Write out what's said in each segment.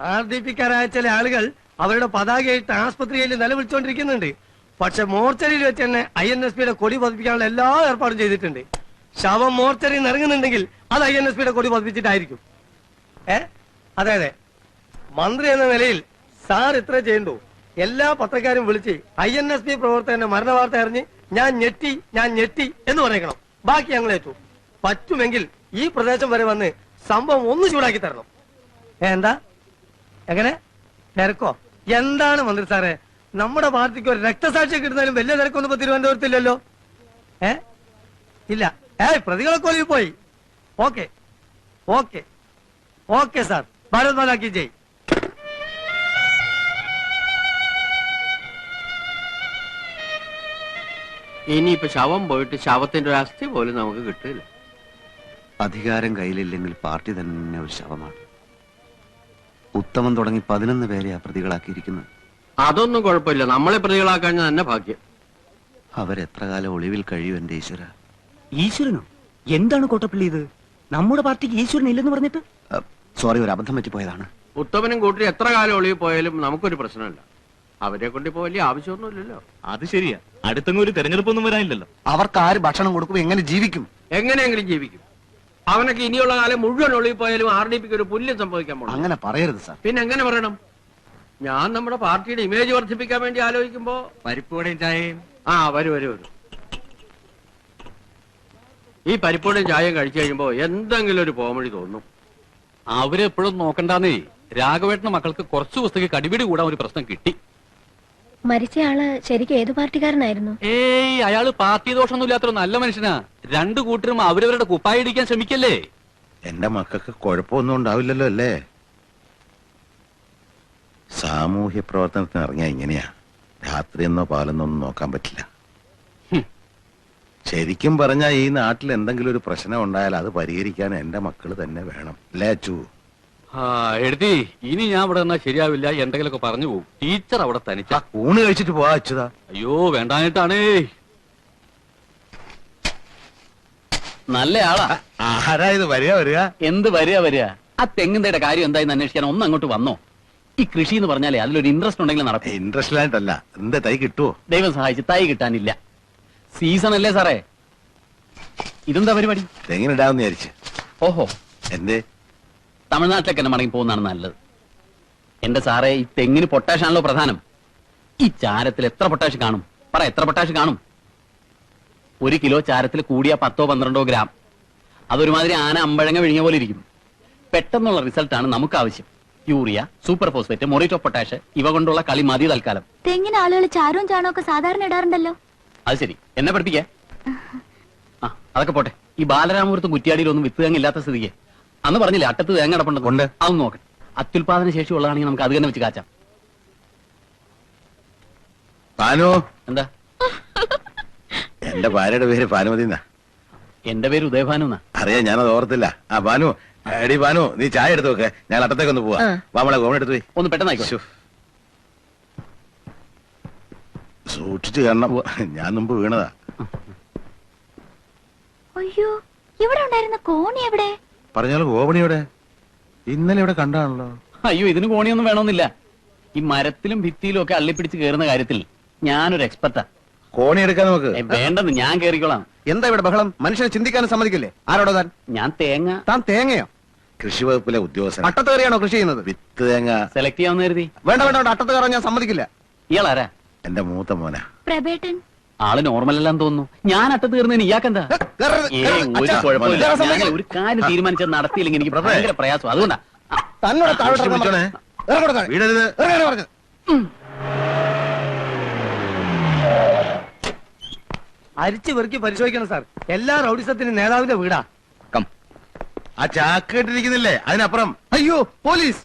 R D പിക്കാരായ ചില ആളുകൾ അവരുടെ പതാകയായിട്ട് ആസ്പത്രിയിൽ നിലവിളിച്ചുകൊണ്ടിരിക്കുന്നുണ്ട് പക്ഷെ മോർച്ചറിയിൽ വെച്ച് തന്നെ ഐ എൻ എസ് പിയുടെ കൊടി പതിപ്പിക്കാനുള്ള എല്ലാ ഏർപ്പാടും ചെയ്തിട്ടുണ്ട്. ശവം മോർച്ചറിയിൽ നിന്ന് ഇറങ്ങുന്നുണ്ടെങ്കിൽ അത് ഐ എൻ എസ് പിയുടെ കൊടി പതിപ്പിച്ചിട്ടായിരിക്കും. ഏ? അതെ അതെ. മന്ത്രി എന്ന നിലയിൽ സാർ ഇത്ര ചെയ്യണ്ടു? എല്ലാ പത്രക്കാരും വിളിച്ച് ഐ എൻ എസ് പി പ്രവർത്തകന്റെ മരണ വാർത്ത അറിഞ്ഞ് ഞാൻ ഞെട്ടി ഞാൻ ഞെട്ടി എന്ന് പറയണം. ബാക്കി ഞങ്ങൾ ഏറ്റു. പറ്റുമെങ്കിൽ ഈ പ്രദേശം വരെ വന്ന് സംഭവം ഒന്ന് ചൂടാക്കി തരണം. എന്താ? എങ്ങനെ? തിരക്കോ? എന്താണ് മന്ത്രി സാറേ? നമ്മുടെ പാർട്ടിക്ക് ഒരു രക്തസാക്ഷി കിട്ടുന്നതിലും വലിയ തിരക്കൊന്നും ഇപ്പൊ തിരുവനന്തപുരത്തില്ലല്ലോ. ഏ? ഇല്ല. ഏയ് പ്രതികളൊക്കെ ഒളിവിൽ പോയി. Okay. Okay. Okay sir. Bharat മാതാക്കി ജയ്. ഇനിയിപ്പോ ശവം പോയിട്ട് ശവത്തിന്റെ ഒരു അസ്ഥി പോലും നമുക്ക് കിട്ടില്ല അധികാരം കയ്യിലില്ലെങ്കിൽ പാർട്ടി തന്നെ ഒരു ശവമാണ്. ഉത്തമൻ തുടങ്ങി പതിനൊന്ന് പേരെയാ പ്രതികളാക്കിയിരിക്കുന്നത്. അതൊന്നും കുഴപ്പമില്ല. നമ്മളെ പ്രതികളാക്കാൻ തന്നെ ഭാഗ്യം. അവരെത്ര കാലം ഒളിവിൽ കഴിയും എന്റെ ഈശ്വര? ഈശ്വരനോ? എന്താണ് കോട്ടപ്പള്ളി ഇത്? നമ്മുടെ പാർട്ടിക്ക് ഈശ്വരൻ ഇല്ലെന്ന് പറഞ്ഞിട്ട്? സോറി ഒരു അബദ്ധം പറ്റിപ്പോയതാണ്. ഉത്തമനും കൂട്ടി എത്ര കാലം ഒളിവിൽ പോയാലും നമുക്കൊരു പ്രശ്നമില്ല. അവരെ കൊണ്ട് ഇപ്പോ വലിയ ആവശ്യമൊന്നുമില്ലല്ലോ. അത് ശരിയാ. അടുത്തൊന്നും ഒരു തെരഞ്ഞെടുപ്പൊന്നും വരാനില്ലല്ലോ. അവർക്ക് ആര് ഭക്ഷണം കൊടുക്കും എങ്ങനെ ജീവിക്കും? എങ്ങനെയെങ്കിലും ജീവിക്കും. അവനൊക്കെ ഇനിയുള്ള കാലം മുഴുവൻ ഒളിവിൽ പോയാലും ആർ ഡി പിക്ക് ഒരു പുല്യം സംഭവിക്കാൻ പോകും. അങ്ങനെ പറയരുത് സാർ. പിന്നെ എങ്ങനെ പറയണം? ഞാൻ നമ്മുടെ പാർട്ടിയുടെ ഇമേജ് വർദ്ധിപ്പിക്കാൻ വേണ്ടി ആലോചിക്കുമ്പോ പരിപ്പോടെയും ചായയും. ആ വരും വരും വരൂ. ഈ പരിപ്പോടും ചായയും കഴിച്ചു കഴിയുമ്പോ എന്തെങ്കിലും ഒരു പോമഴി തോന്നും. അവരെപ്പോഴും നോക്കണ്ടെന്നേ. രാഘവേട്ടന് മക്കൾക്ക് കുറച്ചു പുസ്തകം കടിപിടി കൂടാൻ ഒരു പ്രശ്നം കിട്ടി. മരിച്ചയാൾ ശരിക്കും ഏത് പാർട്ടിക്കാരനായിരുന്നു? ഏയ് അയാൾ പാർട്ടി ദോഷമൊന്നും ഇല്ലാത്ത നല്ല മനുഷ്യനാ. രണ്ടു കൂട്ടരും അവരവരുടെ കുപ്പായി ഇടിക്കാൻ ശ്രമിക്കല്ലേ? എന്റെ മക്കൾക്ക് കുഴപ്പമൊന്നും ഉണ്ടാവില്ലല്ലോ അല്ലേ? സാമൂഹ്യ പ്രവർത്തനത്തിന് ഇറങ്ങിയ ഇങ്ങനെയാ. രാത്രിയെന്നോ പാലെന്നോ ഒന്നും നോക്കാൻ പറ്റില്ല. ശരിക്കും പറഞ്ഞാൽ ഈ നാട്ടിൽ എന്തെങ്കിലും ഒരു പ്രശ്നം ഉണ്ടായാൽ അത് പരിഹരിക്കാൻ എന്റെ മക്കൾ തന്നെ വേണം. അല്ലേ അച്ചു? ആ എഴുതി ഇനി ഞാൻ ഇവിടെ നിന്നാ ശരിയാവില്ല എന്തെങ്കിലുമൊക്കെ പറഞ്ഞു പോകും ടീച്ചർ അവിടെ തനിച്ച. ഊണ് കഴിച്ചിട്ട് പോവാ അച്ഛതാ അയ്യോ വേണ്ടായിട്ടാണേ നല്ല ആളാ ആരാ ഇത്? വരിക വരിക. എന്ത് വരിക വരിക? ആ തെങ്ങിന്തയുടെ കാര്യം എന്തായെന്ന് അന്വേഷിക്കാൻ ഒന്ന് അങ്ങോട്ട് വന്നോ. ഈ കൃഷി എന്ന് പറഞ്ഞാലേ അതിലൊരു ഇൻട്രസ്റ്റ് ഉണ്ടെങ്കിൽ നടക്കും. ഇൻട്രസ്റ്റ് ആയിട്ടല്ല എന്താ തൈ കിട്ടുവോ? ദൈവം സഹായിച്ച് തൈ കിട്ടാനില്ല. സീസൺ അല്ലേ സാറേ? ഇതെന്താ പരിപാടി? തെങ്ങിനിടാന്ന് വിചാരിച്ച്. ഓഹോ. എന്തേ? തമിഴ്നാട്ടിലേക്ക് തന്നെ മടങ്ങി പോകുന്നതാണ് നല്ലത്. എന്റെ സാറേ ഈ തെങ്ങിന് പൊട്ടാഷ് ആണല്ലോ പ്രധാനം. ഈ ചാരത്തിൽ എത്ര പൊട്ടാഷ് കാണും? പറ എത്ര പൊട്ടാഷ് കാണും? ഒരു കിലോ ചാരത്തിൽ കൂടിയ പത്തോ പന്ത്രണ്ടോ ഗ്രാം. അതൊരുമാതിരി ആന അമ്പഴങ്ങ വിഴിഞ്ഞ പോലെ ഇരിക്കും. പെട്ടെന്നുള്ള റിസൾട്ടാണ് നമുക്ക് ആവശ്യം urea super phosphate muriate potash ഇവ കൊണ്ടുള്ള കളി മതി തൽക്കാലം. തെങ്ങിന് ആളുകൾ ചാരവും ചാണോ ഒക്കെ സാധാരണ ഇടാറുണ്ടല്ലോ. അത് ശരി. എന്നെ പഠിപ്പിക്കേ? ആ അതൊക്കെ പോട്ടെ. ഈ ബാലരാമപുരത്തും കുറ്റിയാടിയിലൊന്നും വിത്ത് തേങ്ങ സ്ഥിതിക്ക്. അന്ന് പറഞ്ഞില്ലേ അട്ടത്ത് തേങ്ങ. അടപ്പുണ്ട് അതൊന്നും നോക്കണം അത്യുൽപാദന ശേഷി ഉള്ളതാണെങ്കിൽ നമുക്ക് അത് തന്നെ വെച്ച് കാച്ചാം. പാനോ? എന്താ? എന്റെ ഭാര്യയുടെ പേര് പാനുമതി എന്നാ എന്റെ പേര് ഉദയഭാനു അറിയാ ഞാനത് ഓർത്തില്ല. ആ ഭാനു എടി ഭാനു നീ ചായ എടുത്തു വെക്ക്. ഞാൻ അട്ടത്തേക്ക് ഒന്ന് പോവാ വാമളെ ഗോവൺ എടുത്തു പോയി. ഒന്ന് പെട്ടെന്നായിക്കോ. സൂക്ഷിച്ചു കാരണം ഞാൻ മുമ്പ് വീണതാ. അയ്യോ ഇവിടെ ഉണ്ടായിരുന്ന കോണി എവിടെ? പറഞ്ഞാലും ഗോപണിയുടെ? ഇന്നലെ ഇവിടെ കണ്ടാണല്ലോ. അയ്യോ ഇതിന് കോണിയൊന്നും വേണമെന്നില്ല. ഈ മരത്തിലും ഭിത്തിയിലും ഒക്കെ അള്ളിപ്പിടിച്ച് കയറുന്ന കാര്യത്തിൽ ഞാനൊരു എക്സ്പെർട്ടാ കോണി എടുക്കാൻ നമുക്ക്? വേണ്ടെന്ന് ഞാൻ കേറിക്കോളാം. എന്താ ഇവിടെ ബഹളം? മനുഷ്യനെ ചിന്തിക്കാനും സമ്മതിക്കില്ലേ? ആരോടോ താൻ? ഞാൻ തേങ്ങ. താൻ തേങ്ങയോ? കൃഷി വകുപ്പിലെ ഉദ്യോഗസ്ഥൻ. അട്ടത്ത് കയറിയാണോ കൃഷി ചെയ്യുന്നത്? വിത്ത് തേങ്ങ. സെലക്ട് ചെയ്യാമെന്ന് കരുതി. വേണ്ട വേണ്ട വേണ്ട. അട്ടത്ത് കയറാൻ ഞാൻ സമ്മതിക്കില്ല. ഇയാളാരാ? എന്റെ മൂത്ത മോനാ. പ്രബേട്ടൻ ആൾ നോർമൽ അല്ലാന്ന് തോന്നുന്നു. ഞാൻ അട്ട തീർന്നതിന് ഇയാക്കെന്താ ഒരു കുഴപ്പമില്ല. ഞാൻ ഒരു കാര്യം തീരുമാനിച്ച നടത്തിയില്ലെങ്കിൽ എനിക്ക് ഭയങ്കര പ്രയാസം. അതുകൊണ്ടാ. തന്നോട് താഴോട്ട്. പറഞ്ഞു. അരിച്ചു വെറുക്കി പരിശോധിക്കണം സാർ. എല്ലാ റൗഡിസത്തിനും നേതാവിന്റെ വീടാ. ആ ചാക്ക് കെട്ടിരിക്കുന്നില്ലേ? അതിനപ്പുറം. അയ്യോ പോലീസ്.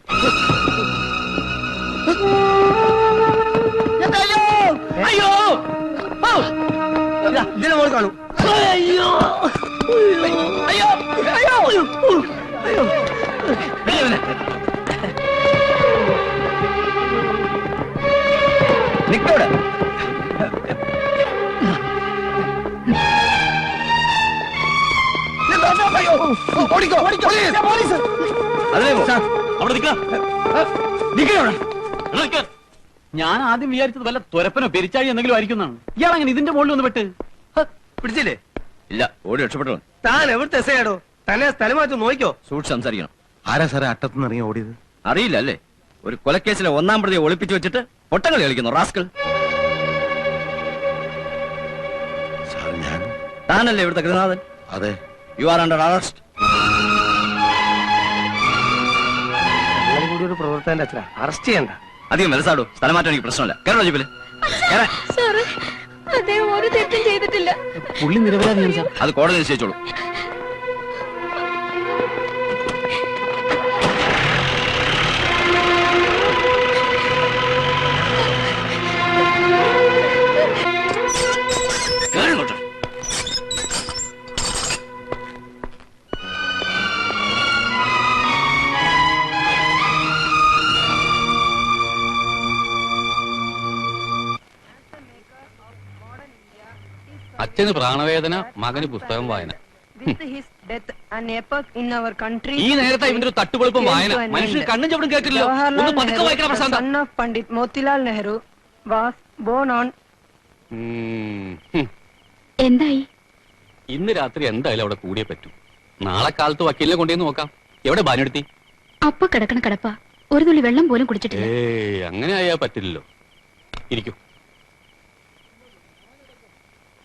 അയ്യോ? ഔ! ഇതാ, ഇതിനെ മോൾ കാണൂ. അയ്യോ. അയ്യോ അയ്യോ അയ്യോ നിക്കോടെ ഓടിക്കോ ഓടിക്കോ. പോലീസ് അതിലേ പോ. അവിടെ നിൽക്കാം. ഞാൻ ആദ്യം വിചാരിച്ചത് വല്ല തുരപ്പനോ പെരിച്ചാഴി എന്തെങ്കിലും ആയിരിക്കുന്നതാണ് ഇയാൾ അങ്ങനെ ഇതിന്റെ മുകളിൽ ഒന്ന് പെട്ട്. പിടിച്ചില്ലേ? ഇല്ല ഓടി രക്ഷപ്പെട്ടു താൻ എവിടുത്തെ എസയാടോ തന്നെ സ്ഥലം മാറ്റി നോക്കിയോ സൂക്ഷിച്ച് സംസാരിക്കണം. ആരാ സാറേ അട്ടത്തുനിന്ന് ഇറങ്ങി ഓടിയത്? അറിയില്ല അല്ലേ? ഒരു കൊലക്കേസിലെ ഒന്നാം പ്രതിയെ ഒളിപ്പിച്ചു വെച്ചിട്ട് പൊട്ടങ്ങളി കളിക്കുന്നു റാസ്കൾ സാർ ഞാൻ താനല്ലേ ഇവിടുത്തെ ഗൃഹനാഥൻ? അതെ. യു ആർ അണ്ടർ അറസ്റ്റ് കൂടി ഒരു പ്രവർത്തകന്റെ അച്ഛന. അറസ്റ്റ് ചെയ്യണ്ട. അധികം വലസാടോ. സ്ഥലം മാറ്റാൻ എനിക്ക് പ്രശ്നമില്ല. കേരള ജീപ്പിൽ? സാറ് അദ്ദേഹം ഒരു തെറ്റും ചെയ്തിട്ടില്ല. പുള്ളി നിരപരാധിയാണ് സാർ. അത് കോടതി നിശ്ചയിച്ചോളൂ. അച്ഛന് പ്രാണവേദന മകന് പുസ്തകം വായന. ഈ നേരത്തെ ഇവന്റെ ഒരു തട്ടുപൊളിപ്പം വായന. മനുഷ്യൻ കണ്ണും ചവിടും കേൾക്കില്ലല്ലോ ഒന്ന് പതുക്കെ വായിക്കണം പ്രശാന്ത. Pandit Motilal Nehru was born hmm. എന്തായി? ഇന്ന് രാത്രി എന്തായാലും അവിടെ കൂടിയേ പറ്റൂ. നാളെ കാലത്ത് വക്കീലിനെ കൊണ്ടുവന്ന് നോക്കാം. എവിടെ ബാനെടുത്തി അപ്പൊ കിടക്കണ കിടപ്പ. ഒരു തുള്ളി വെള്ളം പോലും കുടിച്ചിട്ടില്ല. അങ്ങനെ ആയാ പറ്റില്ലല്ലോ. ഇരിക്കൂ.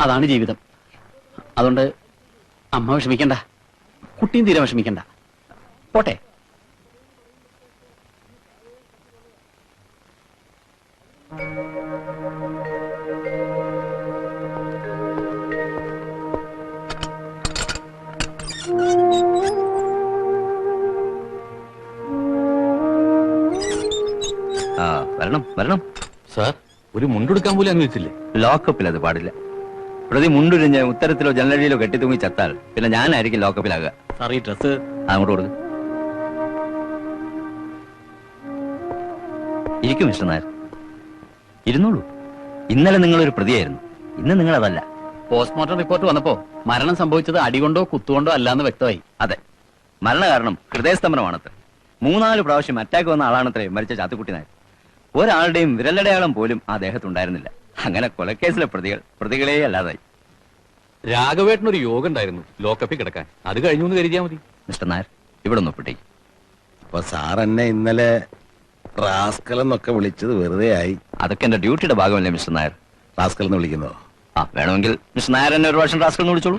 അതാണ് ജീവിതം. അതുകൊണ്ട് അമ്മ വിഷമിക്കണ്ട. കുട്ടിയും തീരെ വിഷമിക്കണ്ട. പോട്ടെ. ആ വരണം വരണം. സാർ ഒരു മുണ്ടെടുക്കാൻ പോലും അനുവദിച്ചില്ലേ ലോക്കപ്പിൽ അത് പാടില്ല. പ്രതി മുണ്ടുരിഞ്ഞ് ഉത്തരത്തിലോ ജനലടിയിലോ കെട്ടിത്തൂങ്ങി ചത്താൽ പിന്നെ ഞാനായിരിക്കും ലോക്കപ്പിലാകുക. സാർ ഈ ഡ്രസ് അങ്ങോട്ട് കൊടുക്കും. ഇരിക്കും മിസ്റ്റർ നായർ. ഇരുന്നോളൂ. ഇന്നലെ നിങ്ങളൊരു പ്രതിയായിരുന്നു. ഇന്ന് നിങ്ങൾ അതല്ല പോസ്റ്റ്മോർട്ടം റിപ്പോർട്ട് വന്നപ്പോ മരണം സംഭവിച്ചത് അടികൊണ്ടോ കുത്തുകൊണ്ടോ അല്ലാന്ന് വ്യക്തമായി. അതെ. മരണകാരണം ഹൃദയസ്തംഭനമാണത്ര. മൂന്നാൽ പ്രാവശ്യം അറ്റാക്ക് വന്ന ആളാണത്രേ മരിച്ച ചാത്തുക്കുട്ടി നായർ. ഒരാളുടെയും വിരലടയാളം പോലും ആ ദേഹത്തുണ്ടായിരുന്നില്ല. അങ്ങനെ കൊലക്കേസിലെ പ്രതികൾ പ്രതികളെ അല്ലാതായി രാഘവേട്ടന് ഒരു യോഗം ഉണ്ടായിരുന്നു ലോക്കപ്പിൽ കിടക്കാൻ. അത് കഴിഞ്ഞു എന്ന് കരുതിയാ മതി. മിസ്റ്റർ നായർ ഇവിടെ ഒന്ന് ഒപ്പിട്ടേക്ക് അപ്പൊ സാർ എന്നെ ഇന്നലെ റാസ്കൽ എന്നൊക്കെ വിളിച്ചത് വെറുതെ ആയി. അതൊക്കെ എന്റെ ഡ്യൂട്ടിയുടെ ഭാഗമല്ലേ മിസ്റ്റർ നായർ? റാസ്കൽ എന്ന് വിളിക്കുന്നോ? ആ വേണമെങ്കിൽ മിസ്റ്റർ നായർ എന്നെ ഒരു വർഷം റാസ്കൽ എന്ന് വിളിച്ചോളൂ.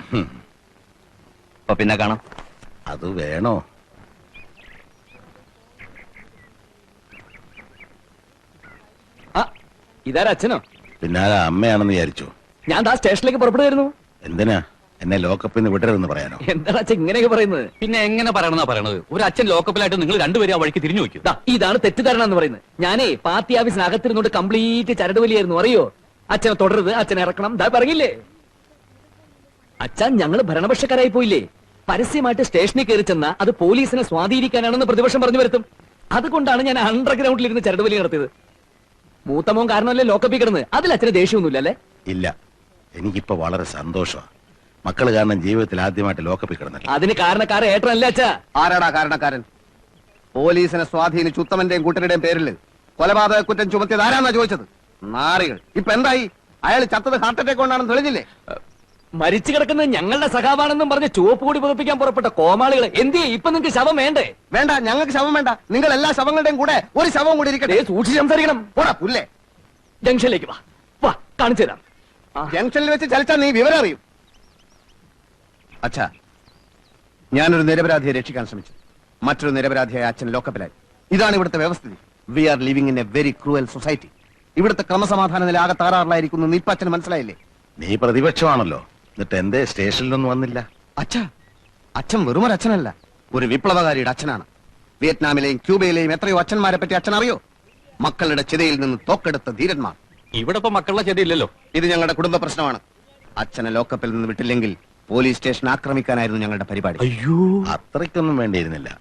അപ്പൊ പിന്നെ കാണാം. അത് വേണോ? ഇതാരാ അച്ഛനോ? പിന്നെ അത് അമ്മയാണെന്ന് വിചാരിച്ചു. ഞാൻ ആ സ്റ്റേഷനിലേക്ക് പുറപ്പെടുമായിരുന്നു എന്തിനാ? എന്നെ ലോക്കപ്പിൽ നിന്ന് വിടരുതെന്ന് പറയാനോ? എന്താ അച്ഛൻ ഇങ്ങനെയൊക്കെ പറയുന്നത്? പിന്നെ എങ്ങനെ പറയണമെന്നാ പറയണത്? ഒരു അച്ഛൻ ലോക്കപ്പിലായിട്ട് നിങ്ങൾ രണ്ടുപേരും ആ വഴിക്ക് തിരിഞ്ഞു വെക്കും ദാ, ഇതാണ് തെറ്റിദ്ധാരണ എന്ന് പറയുന്നത്. ഞാനേ പാർട്ടി ഓഫീസിന് അകത്തിരുന്നോണ്ട് കംപ്ലീറ്റ് ചരട് വലിയായിരുന്നു അറിയോ? അച്ഛനെ തുടരുത് അച്ഛനെ ഇറക്കണം. ദാ പറഞ്ഞില്ലേ അച്ഛൻ ഞങ്ങൾ ഭരണപക്ഷക്കാരായി പോയില്ലേ? പരസ്യമായിട്ട് സ്റ്റേഷനിൽ കയറി ചെന്ന അത് പോലീസിനെ സ്വാധീനിക്കാനാണെന്ന് പ്രതിപക്ഷം പറഞ്ഞു വരുത്തും. അതുകൊണ്ടാണ് ഞാൻ അണ്ടർഗ്രൗണ്ടിൽ ഇരുന്ന് ചരട് വലി നടത്തിയത് മൂത്തമോൻ കാരണമല്ലേ ലോക്കപ്പിൽ കിടന്ന്? അതിൽ അച്ഛന് ദേഷ്യമൊന്നുമില്ല അല്ലേ? ഇല്ല. എനിക്കിപ്പോ വളരെ സന്തോഷമാണ് മക്കൾ കാരണം ജീവിതത്തിൽ ആദ്യമായിട്ട് ലോക്കപ്പിൽ കിടന്നില്ല. അതിന് കാരണക്കാരൻ ഏട്ടനല്ലേ അച്ഛാ? ആരാടാ കാരണക്കാരൻ? പോലീസിനെ സ്വാധീനിച്ച് ഉത്തമന്റെയും കൂട്ടരുടെയും പേരിൽ കൊലപാതക കുറ്റം ചുമത്തിയത് ആരാന്നാ ചോദിച്ചത്? നാറികൾ. ഇപ്പൊ എന്തായി? അയാൾ ചത്തത് ഹാർട്ട് അറ്റാക്ക് കൊണ്ടാണെന്ന് തെളിഞ്ഞില്ലേ? മരിച്ചു കിടക്കുന്നത് ഞങ്ങളുടെ സഖാവാണെന്നും പറഞ്ഞ് ചുവപ്പ് കൂടി പുതപ്പിക്കാൻ പുറപ്പെട്ട കോമാളികളെ. എന്തിയെ ഇപ്പൊ നിങ്ങൾക്ക് ശവം വേണ്ടേ? വേണ്ട ഞങ്ങൾക്ക് ശവം വേണ്ട. നിങ്ങൾ എല്ലാ ശവങ്ങളുടെയും കൂടെ ഒരു ശവം കൂടി ഇരിക്കട്ടെ. സൂക്ഷിച്ച് സംസാരിക്കണം. പോടാ പുല്ലേ. ജംഗ്ഷനിലേക്ക് വാ. വാ കാണിച്ചു തരാം. ജംഗ്ഷനിൽ വെച്ച് ചലിച്ചാൽ നീ വിവരം അറിയും. അച്ഛാ ഞാനൊരു നിരപരാധിയെ രക്ഷിക്കാൻ ശ്രമിച്ചു. മറ്റൊരു നിരപരാധിയായ അച്ഛൻ ലോക്കപ്പിലായി. ഇതാണ് ഇവിടുത്തെ വ്യവസ്ഥിതി. We are living in a very cruel society. ഇവിടുത്തെ ക്രമസമാധാന നില ആകെ താറാറിലായിരിക്കുന്നു അച്ഛന് മനസ്സിലായില്ലേ? നീ പ്രതിപക്ഷമാണല്ലോ. എന്നിട്ട് എന്തേ സ്റ്റേഷനിലൊന്നും വന്നില്ല? അച്ഛാ അച്ഛൻ വെറുമൊരു അച്ഛനല്ല. ഒരു വിപ്ലവകാരിയുടെ അച്ഛനാണ്. വിയറ്റ്നാമിലെയും ക്യൂബയിലെയും എത്രയോ അച്ഛന്മാരെ പറ്റി അച്ഛൻ അറിയോ മക്കളുടെ ചിതയിൽ നിന്ന് തോക്കെടുത്ത ധീരന്മാർ. ഇവിടെ ഇപ്പൊ മക്കളുടെ ചെടി ഇല്ലല്ലോ ഇത് ഞങ്ങളുടെ കുടുംബ പ്രശ്നമാണ്. അച്ഛനെ ലോക്കപ്പിൽ നിന്ന് വിട്ടില്ലെങ്കിൽ പോലീസ് സ്റ്റേഷൻ ആക്രമിക്കാനായിരുന്നു ഞങ്ങളുടെ പരിപാടി. അയ്യോ. അത്രയ്ക്കൊന്നും വേണ്ടിയിരുന്നില്ല.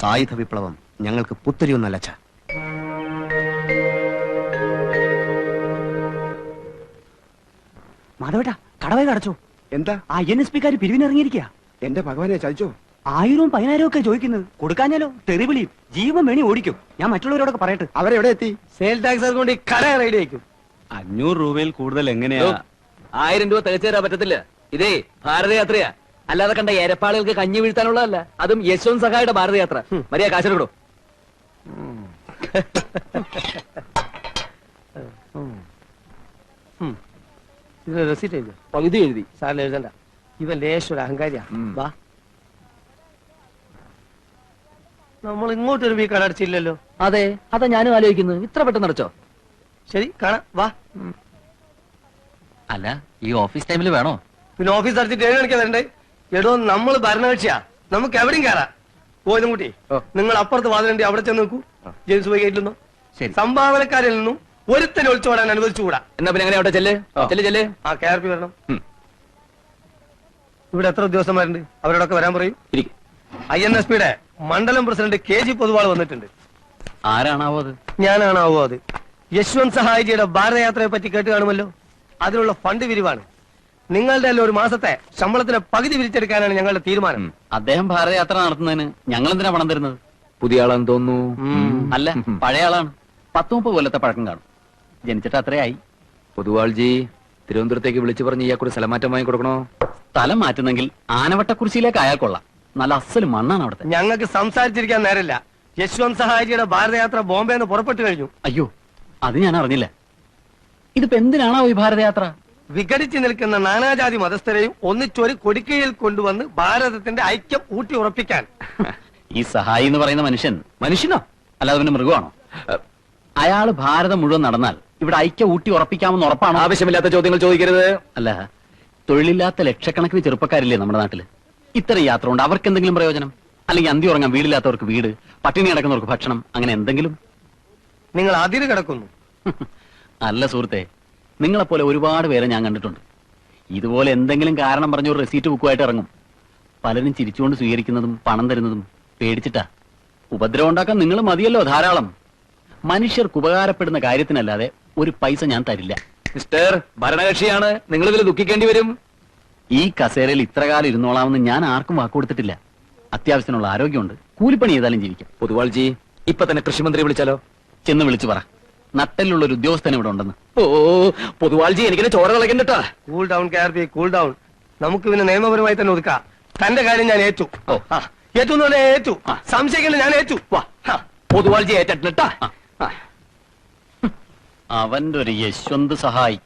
സായുധ വിപ്ലവം ഞങ്ങൾക്ക് പുത്തരിയൊന്നല്ല ഒന്നല്ല മാധവേട്ടാ കടവേ കടച്ചോ എന്താ? ആ എൻ എസ് പിക്കാർ പിരിവിനിറങ്ങിയിരിക്കുക എന്റെ ഭഗവാനെ ചതിച്ചോ? ആയിരവും പതിനായിരവും ഒക്കെ ചോദിക്കുന്നത് കൊടുക്കാഞ്ഞാലോ? തെറിവിളിയും ജീവൻ വേണി ഓടിക്കും. ഞാൻ മറ്റുള്ളവരോടൊക്കെ പറയട്ടെ. അവരെവിടെ എത്തി? സെയിൽ ടാക്സ് കൊണ്ട് കര റെഡി അയക്കും അഞ്ഞൂറ് രൂപയിൽ കൂടുതൽ എങ്ങനെയാ? ആയിരം രൂപ തികച്ചു തരാൻ പറ്റത്തില്ല. ഇതേ ഭാരതയാത്രയാ. അല്ലാതെ കണ്ട എരപ്പാളുകൾക്ക് കഞ്ഞി വീഴ്ത്താനുള്ളതല്ല. അതും യശ്വന്ത് സഹായുടെ ഭാരതയാത്ര. മരിയ കാശെടുക്കടോ ഇതിന് റെസിറ്റ് എഴുതി. പകുതി എഴുതി. സാറിന് എഴുതണ്ട. ഇവ ലേശം ഒരു അഹങ്കാരിയാ. വാ. നമ്മൾ ഇങ്ങോട്ടൊരു വീ കടടച്ചില്ലല്ലോ അതെ അതാ ഞാനും ആലോചിക്കുന്നു. ഇത്ര പെട്ടെന്ന് അടച്ചോ? ശരി കാണാം. വാ. അല്ല ഈ ഓഫീസ് ടൈമിൽ വേണോ? പിന്നെ ഓഫീസ് അടച്ചിട്ട് ഏഴ് മണിക്കാ വരണ്ടേ? എടോ നമ്മൾ ഭരണകക്ഷിയാ. നമുക്ക് എവിടെയും കയറാം പോയതും കൂട്ടി. നിങ്ങൾ അപ്പുറത്ത് വാതിലുണ്ട് അവിടെ ചെന്ന് നോക്കൂ ജെയിംസ് പോയി ഗേറ്റിൽ നിന്നോ. സംഭാവനക്കാരിൽ നിന്നും ഒരുത്തനെ ഒളിച്ചോടാൻ അനുവദിച്ചുകൂടാ. എന്നാ പിന്നെ അവിടെ ചെല്ലേ? ചെല്ലേ ചെല്ലേ. ആ കെ ആർ പി വരണം. ഇവിടെ എത്ര ഉദ്യോഗസ്ഥന്മാരുണ്ട്? അവരോടൊക്കെ വരാൻ പറയും. ഐ എൻ എസ് പിയുടെ മണ്ഡലം പ്രസിഡന്റ് കെ ജി പൊതുവാൾ വന്നിട്ടുണ്ട്. ആരാണാവോ അത്? ഞാനാണാവോ അത്? യശ്വന്ത് സഹായിജിയുടെ ഭാരതയാത്രയെ പറ്റി കേട്ട് കാണുമല്ലോ. അതിനുള്ള ഫണ്ട് വിരിവാണ്. നിങ്ങളുടെ അല്ല ഒരു മാസത്തെ ശമ്പളത്തിന് പകുതി വിരിച്ചെടുക്കാനാണ് ഞങ്ങളുടെ തീരുമാനം. അദ്ദേഹം ഭാരതയാത്ര നടത്തുന്നതിന് ഞങ്ങൾ എന്തിനാ പണം തരുന്നത്? പുതിയ ആളാന്ന് തോന്നുന്നു. അല്ല പഴയ ആളാണ്. പത്ത് മുപ്പത് കൊല്ലത്തെ പഴക്കം കാണും. ജനിച്ചിട്ട് അത്രയായി പൊതുവാൾജി തിരുവനന്തപുരത്തേക്ക് വിളിച്ചു പറഞ്ഞ് ഇയാൾക്കൊരു സ്ഥലമാറ്റം വാങ്ങി കൊടുക്കണോ സ്ഥലം മാറ്റുന്നെങ്കിൽ ആനവട്ടക്കുരിശിയിലേക്ക് അയാൾ കൊള്ളാം നല്ല അസൽ മണ്ണാണ് അവിടുത്തെ. ഞങ്ങൾക്ക് സംസാരിച്ചിരിക്കാൻ നേരമില്ല. യശ്വന്ത് സഹായിജിയുടെ ഭാരതയാത്ര ബോംബെ എന്ന് പുറപ്പെട്ടു കഴിഞ്ഞു. അയ്യോ അത് ഞാൻ അറിഞ്ഞില്ല. ഇതിപ്പോ എന്തിനാണോ ഈ ഭാരതയാത്ര? വിഘടിച്ചു നിൽക്കുന്ന നാനാജാതി മതസ്ഥരെയും ഒന്നിച്ചൊരു കൊടിക്കയിൽ കൊണ്ടുവന്ന് ഭാരതത്തിന്റെ ഐക്യം ഊട്ടി ഉറപ്പിക്കാൻ. ഈ സഹായി എന്ന് പറയുന്ന മനുഷ്യൻ മനുഷ്യനോ? അല്ലാതെ പിന്നെ മൃഗമാണോ? അയാൾ ഭാരതം മുഴുവൻ നടന്നാൽ ഇവിടെ ഐക്യം ഊട്ടി ഉറപ്പിക്കാമെന്ന് ഉറപ്പാണ്? ആവശ്യമില്ലാത്ത ചോദ്യങ്ങൾ ചോദിക്കരുത്. അല്ല തൊഴിലില്ലാത്ത ലക്ഷക്കണക്കിന് ചെറുപ്പക്കാരില്ലേ നമ്മുടെ നാട്ടിൽ ഇത്തരം യാത്ര ഉണ്ട് അവർക്ക് എന്തെങ്കിലും പ്രയോജനം? അല്ലെങ്കിൽ അന്തി ഉറങ്ങാൻ വീടില്ലാത്തവർക്ക് വീട് പട്ടിണി അടക്കുന്നവർക്ക് ഭക്ഷണം അങ്ങനെ എന്തെങ്കിലും? നിങ്ങൾ അതിര് കിടക്കുന്നു. അല്ല സുഹൃത്തെ നിങ്ങളെപ്പോലെ ഒരുപാട് പേരെ ഞാൻ കണ്ടിട്ടുണ്ട്. ഇതുപോലെ എന്തെങ്കിലും കാരണം പറഞ്ഞ ഒരു റെസീറ്റ് ബുക്കുമായിട്ട് ഇറങ്ങും. പലരും ചിരിച്ചുകൊണ്ട് സ്വീകരിക്കുന്നതും പണം തരുന്നതും പേടിച്ചിട്ടാ. ഉപദ്രവം ഉണ്ടാക്കാൻ നിങ്ങൾ മതിയല്ലോ ധാരാളം. മനുഷ്യർക്ക് ഉപകാരപ്പെടുന്ന കാര്യത്തിനല്ലാതെ ഒരു പൈസ ഞാൻ തരില്ല. മിസ്റ്റർ ഭരണകക്ഷിയാണ്. നിങ്ങൾ ഇതിൽ ദുഃഖിക്കേണ്ടി വരും. ഈ കസേരയിൽ ഇത്ര കാലം ഇരുന്നോളാമെന്ന് ഞാൻ ആർക്കും വാക്കുകൊടുത്തിട്ടില്ല അത്യാവശ്യത്തിനുള്ള ആരോഗ്യമുണ്ട്. കൂലിപ്പണി ചെയ്താലും ജീവിക്കാം. പൊതുവാൾജി ഇപ്പൊ തന്നെ കൃഷിമന്ത്രി വിളിച്ചാലോ? ചെന്ന് വിളിച്ചു പറ. നട്ടലിലുള്ള ഒരു ഉദ്യോഗസ്ഥൻ ഇവിടെ ഉണ്ടെന്ന്. ഓ പൊതുവാൾജി എനിക്കിനെ ചോര കളക്കണ്ടട്ടാ cool down K cool down നമുക്ക് പിന്നെ നിയമപരമായി തന്നെ ഒതുക്കാം. തന്റെ കാര്യം ഞാൻ ഏറ്റു. ഓ. ആ, ഏറ്റു എന്ന് പറഞ്ഞാൽ ഏറ്റു. സംശയിക്കണ്ട ഞാൻ ഏറ്റു. വാ. പൊതുവാൾജി ഏറ്റിട്ടാ അവന്റെ ഒരു യശ്വന്ത് സഹായി.